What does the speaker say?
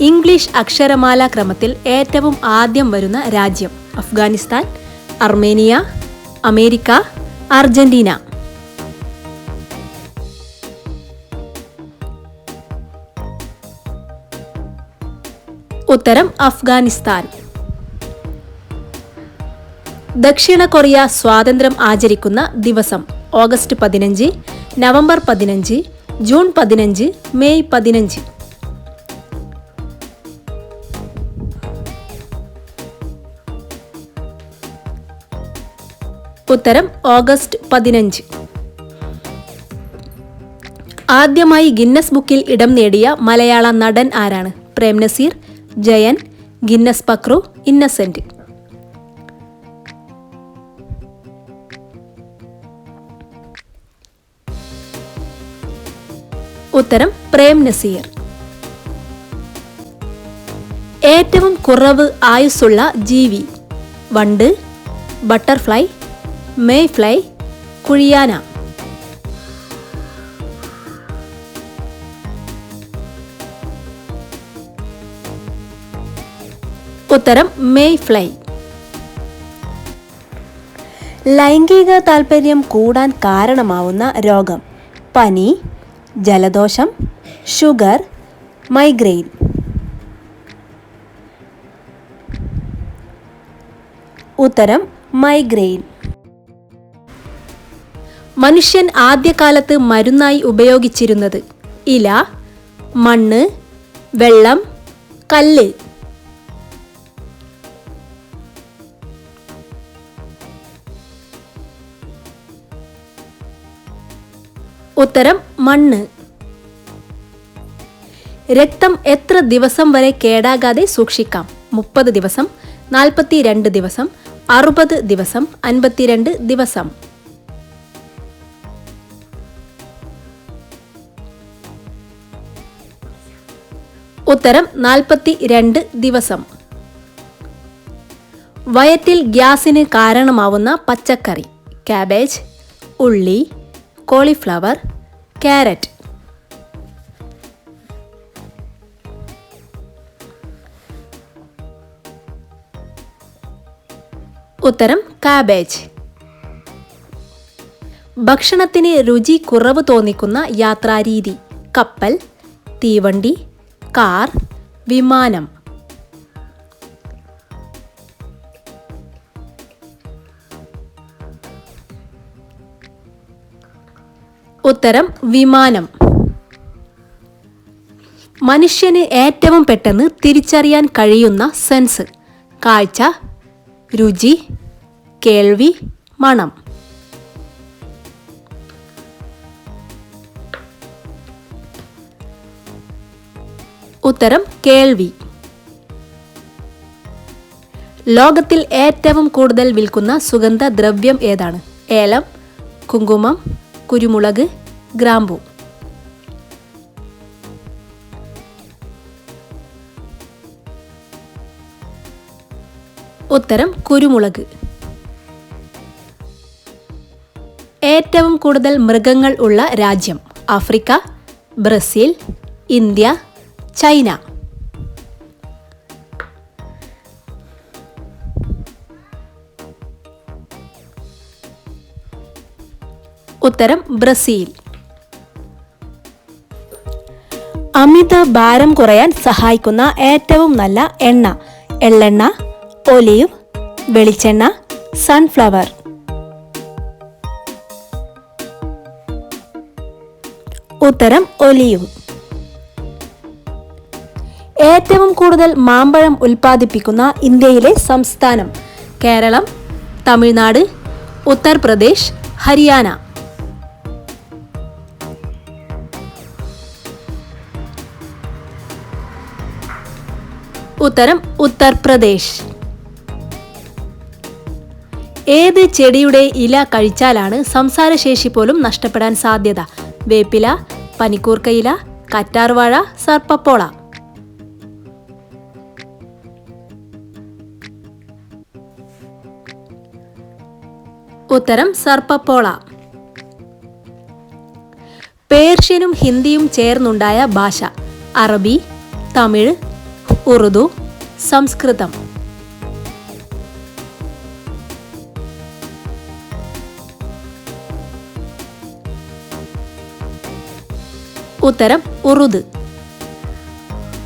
English അക്ഷരമാല ക്രമത്തിൽ ഏറ്റവും ആദ്യം വരുന്ന രാജ്യം അഫ്ഗാനിസ്ഥാൻ അർമേനിയ അമേരിക്ക അർജന്റീന. ഉത്തരം അഫ്ഗാനിസ്ഥാൻ. ദക്ഷിണ കൊറിയ സ്വാതന്ത്ര്യം ആചരിക്കുന്ന ദിവസം ഓഗസ്റ്റ് പതിനഞ്ച് നവംബർ പതിനഞ്ച് ജൂൺ പതിനഞ്ച് മെയ് പതിനഞ്ച്. ഉത്തരം ഓഗസ്റ്റ് പതിനഞ്ച്. ആദ്യമായി ഗിന്നസ് ബുക്കിൽ ഇടം നേടിയ മലയാള നടൻ ആരാണ്? Prem Nazir Jayan Guinness Pakru Innocent. ഉത്തരം പ്രേം നസീർ ഏറ്റവും കുറവ് ആയുസ്സുള്ള ജീവി. വണ്ട് ബട്ടർഫ്ലൈ മേയ്ഫ്ലൈ കുഴിയാന ഉത്തരം മേയ് ഫ്ലൈ ലൈംഗിക താൽപ്പര്യം കൂടാൻ കാരണമാവുന്ന രോഗം. പനി ജലദോഷം ഷുഗർ മൈഗ്രെയിൻ ഉത്തരം മൈഗ്രെയിൻ മനുഷ്യൻ ആദ്യകാലത്ത് മരുന്നായി ഉപയോഗിച്ചിരുന്നത്. ഇല മണ്ണ് വെള്ളം കല്ല്. ഉത്തരം മണ്ണ്. രക്തം എത്ര ദിവസം വരെ കേടാകാതെ സൂക്ഷിക്കാം? മുപ്പത് ദിവസം നാൽപ്പത്തിരണ്ട് ദിവസം അറുപത് ദിവസം അൻപത്തിരണ്ട് ദിവസം. ഉത്തരം നാൽപ്പത്തി രണ്ട് ദിവസം. വയറ്റിൽ ഗ്യാസിന് കാരണമാവുന്ന പച്ചക്കറി കാബേജ് ഉള്ളി കോളിഫ്ലവർ ക്യാരറ്റ് ഉത്തരം കാബേജ് ഭക്ഷണത്തിന് രുചി കുറവ് തോന്നിക്കുന്ന യാത്രാരീതി കപ്പൽ തീവണ്ടി കാർ വിമാനം. ഉത്തരം വിമാനം. മനുഷ്യന് ഏറ്റവും പെട്ടെന്ന് തിരിച്ചറിയാൻ കഴിയുന്ന സെൻസ്. കാഴ്ച രുചി കേൾവി മണം. ഉത്തരം കേൾവി. ലോകത്തിൽ ഏറ്റവും കൂടുതൽ വിൽക്കുന്ന സുഗന്ധ ദ്രവ്യം ഏതാണ്? ഏലം കുങ്കുമം കുരുമുളക് ഗ്രാമ്പു. ഉത്തരം കുരുമുളക്. ഏറ്റവും കൂടുതൽ മൃഗങ്ങൾ ഉള്ള രാജ്യം ആഫ്രിക്ക ബ്രസീൽ ഇന്ത്യ ചൈന. ഉത്തരം ബ്രസീൽ. അമിത ഭാരം കുറയാൻ സഹായിക്കുന്ന ഏറ്റവും നല്ല എണ്ണ എള്ളെണ്ണ ഒലീവ് വെളിച്ചെണ്ണ സൺഫ്ലവർ. ഉത്തരം ഒലീവ്. ഏറ്റവും കൂടുതൽ മാമ്പഴം ഉൽപ്പാദിപ്പിക്കുന്ന ഇന്ത്യയിലെ സംസ്ഥാനം കേരളം തമിഴ്നാട് ഉത്തർപ്രദേശ് ഹരിയാന. ഉത്തരം ഉത്തർപ്രദേശ്. ഏത് ചെടിയുടെ ഇല കഴിച്ചാലാണ് സംസാരശേഷി പോലും നഷ്ടപ്പെടാൻ സാധ്യത? വേപ്പില പനിക്കൂർക്കയില കറ്റാർവാഴ സർപ്പപ്പോള. ഉത്തരം സർപ്പപ്പോള. പേർഷ്യനും ഹിന്ദിയും ചേർന്നുണ്ടായ ഭാഷ. അറബി തമിഴ് ഉറുദു സംസ്കൃതം. ഉത്തരം ഉറുദു.